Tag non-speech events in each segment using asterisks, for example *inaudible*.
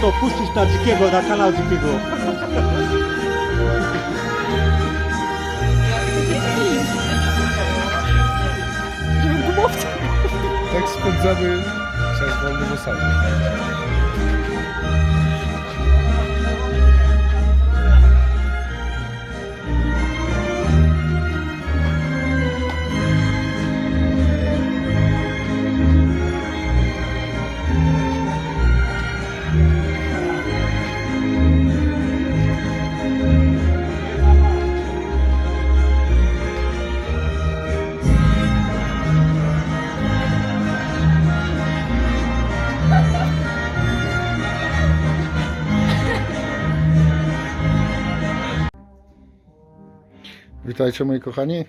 to puścić na dzikiego, na kanał dzikiego. Tak spędzamy czas wolny w osadzie. Witajcie moi kochani.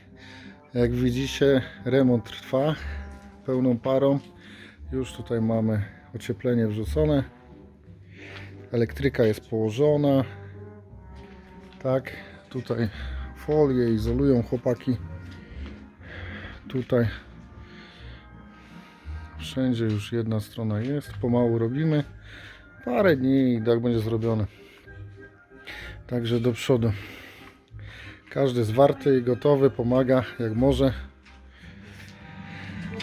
Jak widzicie remont trwa pełną parą. Już tutaj mamy ocieplenie wrzucone. Elektryka jest położona. Tak, tutaj folie izolują chłopaki. Tutaj wszędzie już jedna strona jest. Pomału robimy. Parę dni i tak będzie zrobione. Także do przodu. Każdy zwarty i gotowy, pomaga jak może.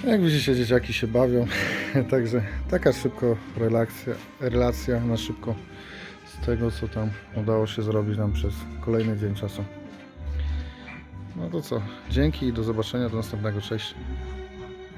Jak widzicie, dzieciaki się bawią. *laughs* Także taka szybko relacja, relacja na szybko z tego, co tam udało się zrobić nam przez kolejny dzień czasu. No to co, dzięki i do zobaczenia do następnego. Cześć.